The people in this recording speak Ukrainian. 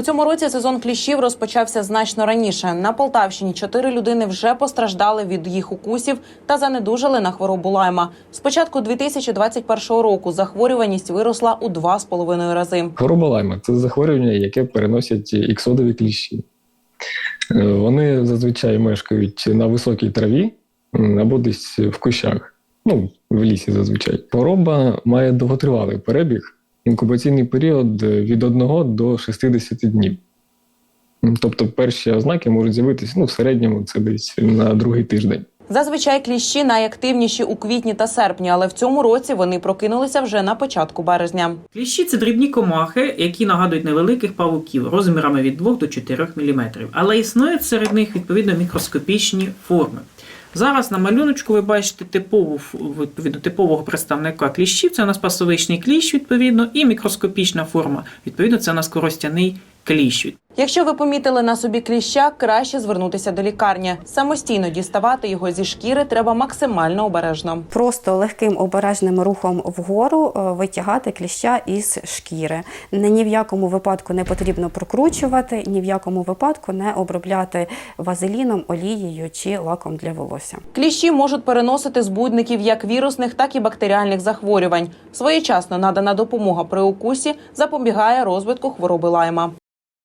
У цьому році сезон кліщів розпочався значно раніше. На Полтавщині чотири людини вже постраждали від їх укусів та занедужали на хворобу лайма. З початку 2021 року захворюваність виросла у два з половиною рази. Хвороба лайма це захворювання, яке переносять іксодові кліщі. Е, Вони зазвичай мешкають на високій траві або десь в кущах, ну, в лісі зазвичай. Хвороба має довготривалий перебіг, інкубаційний період е, від 1 до 60 днів. Тобто перші ознаки можуть з'явитися ну, в середньому це десь на другий тиждень. Зазвичай кліщі найактивніші у квітні та серпні, але в цьому році вони прокинулися вже на початку березня. Кліщі це дрібні комахи, які нагадують невеликих павуків розмірами від 2 до 4 мм. Але існують серед них відповідно мікроскопічні форми. Зараз на малюночку ви бачите типову відповідно типового представника кліщів. Це у нас пасовичний кліщ, відповідно, і мікроскопічна форма. Відповідно, це у нас коростяний кліщ. Якщо ви помітили на собі кліща, краще звернутися до лікарні. Самостійно діставати його зі шкіри треба максимально обережно. Просто легким обережним рухом вгору е, витягати кліща із шкіри. Ні в якому випадку не потрібно прокручувати, ні в якому випадку не обробляти вазеліном, олією чи лаком для волосся. Кліщі можуть переносити збудників як вірусних, так і бактеріальних захворювань. Своєчасно надана допомога при укусі запобігає розвитку хвороби лайма.